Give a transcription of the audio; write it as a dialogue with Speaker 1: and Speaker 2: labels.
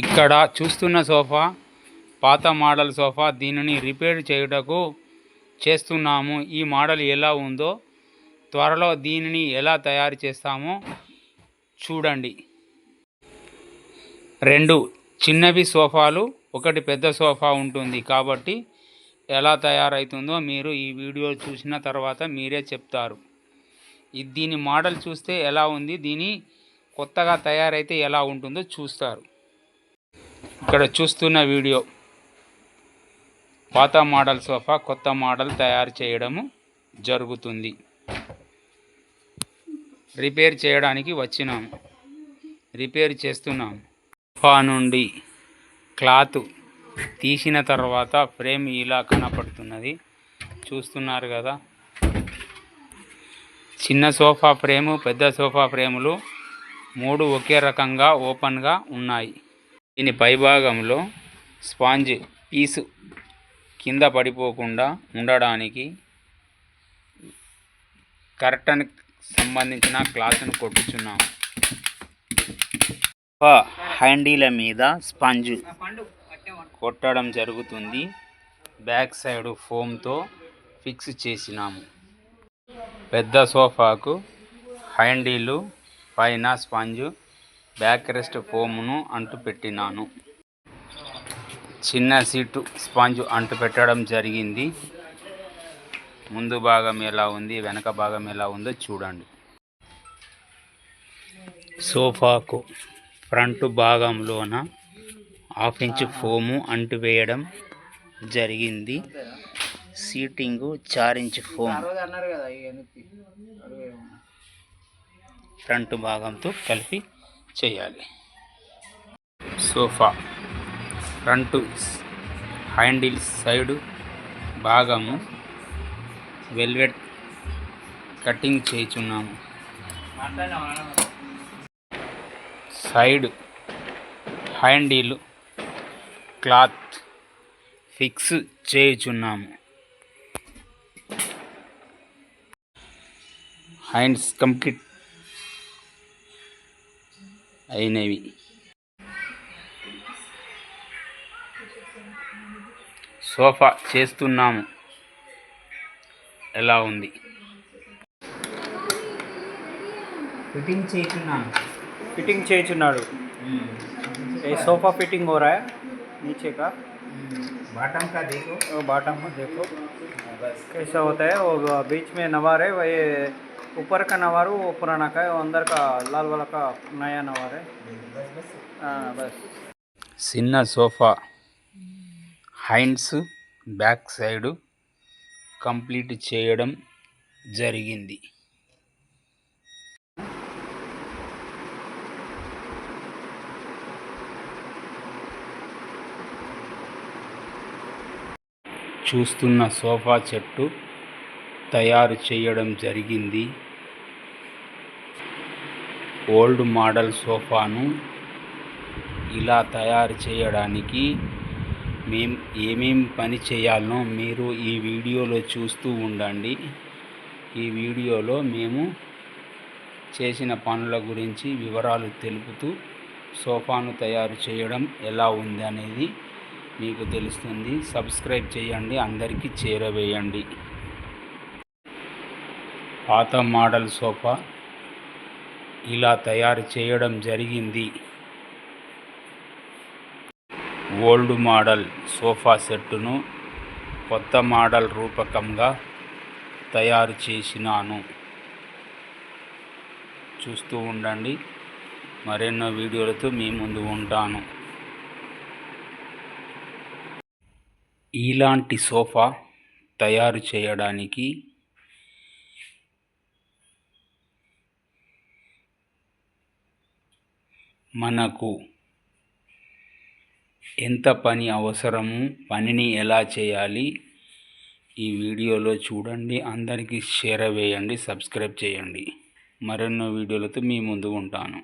Speaker 1: ఇక్కడ చూస్తున్న సోఫా పాత మోడల్ సోఫా దీనిని రిపేర్ చేయుటకు చేస్తున్నాము. ఈ మోడల్ ఎలా ఉందో త్వరలో దీనిని ఎలా తయారు చేస్తామో చూడండి. రెండు చిన్నవి సోఫాలు ఒకటి పెద్ద సోఫా ఉంటుంది కాబట్టి ఎలా తయారవుతుందో మీరు ఈ వీడియో చూసిన తర్వాత మీరే చెప్తారు. దీని మోడల్ చూస్తే ఎలా ఉంది దీని కొత్తగా తయారైతే ఎలా ఉంటుందో చూస్తారు. ఇక్కడ చూస్తున్న వీడియో. పాత మోడల్ సోఫా కొత్త మోడల్ తయారు చేయడము జరుగుతుంది. రిపేర్ చేయడానికి వచ్చినాము రిపేర్ చేస్తున్నాము సోఫా నుండి క్లాత్ తీసిన తర్వాత ఫ్రేమ్ ఇలా కనపడుతున్నది. చూస్తున్నారు కదా. చిన్న సోఫా ఫ్రేము పెద్ద సోఫా ఫ్రేములు మూడు ఒకే రకంగా ఓపెన్గా ఉన్నాయి. దీని పైభాగంలో స్పాంజ్ పీసు కింద పడిపోకుండా ఉండడానికి కర్టన్ సంబంధించిన క్లాత్ను కొట్టుచున్నాము హ్యాండీల మీద స్పంజ్ కొట్టడం జరుగుతుంది. బ్యాక్ సైడ్ ఫోమ్తో ఫిక్స్ చేసినాము. పెద్ద సోఫాకు హ్యాండీలు పైన స్పంజు బ్యాక్ రెస్ట్ ఫోమును అంటు పెట్టినాను చిన్న సీటు స్పాంజ్ అంటు పెట్టడం జరిగింది. ముందు భాగం ఎలా ఉంది వెనక భాగం ఎలా ఉందో చూడండి. సోఫాకు ఫ్రంట్ భాగంలోన హాఫ్ ఇంచ్ ఫోము అంటు వేయడం జరిగింది. సీటింగు చార్ ఇంచ్ ఫోమ్. ఫ్రంట్ భాగంతో కలిపి చేయాలి. సోఫా ఫ్రంట్ హ్యాండిల్ సైడ్ భాగము వెల్వెట్ కటింగ్ చేయుచున్నాము. సైడ్ హ్యాండిల్ క్లాత్ ఫిక్స్ చేయుచున్నాము. హ్యాండ్స్ కంప్లీట్ అయినవి సోఫా చేస్తున్నాము ఎలా ఉంది ఫిట్టింగ్ చేస్తున్నాను
Speaker 2: फिटिंग చేయించున్నాడు ये सोफा फिटिंग हो रहा है नीचे का
Speaker 1: बॉटम का देखो
Speaker 2: वो बॉटम में देखो
Speaker 1: बस
Speaker 2: कैसा होता है वो बीच में नवार है वो ये ऊपर का नवार वो पुराना का है वो अंदर का लाल वाला का नया नवार है हाँ बस
Speaker 1: చిన్న sofa hands back side complete చేయడం జరిగింది చూస్తున్న సోఫా చెట్టు తయారు చేయడం జరిగింది ఓల్డ్ మోడల్ సోఫాను ఇలా తయారు చేయడానికి మేం ఏమేం పని చేయాలనో మీరు ఈ వీడియోలో చూస్తూ ఉండండి. ఈ వీడియోలో మేము చేసిన పనుల గురించి వివరాలు తెలుపుతూ సోఫాను తయారు చేయడం ఎలా ఉంది అనేది మీకు తెలుస్తుంది. సబ్స్క్రైబ్ చేయండి అందరికీ చేరవేయండి. పాత మోడల్ సోఫా ఇలా తయారు చేయడం జరిగింది. ఓల్డ్ మోడల్ సోఫా సెట్టును కొత్త మోడల్ రూపకంగా తయారు చేసినాను. చూస్తూ ఉండండి. మరెన్నో వీడియోలతో మీ ముందు ఉంటాను. ఇలాంటి సోఫా తయారు చేయడానికి మనకు ఎంత పని అవసరము పనిని ఎలా చేయాలి ఈ వీడియోలో చూడండి. అందరికీ షేర్ వేయండి సబ్స్క్రైబ్ చేయండి. మరెన్నో వీడియోలతో మీ ముందు ఉంటాను.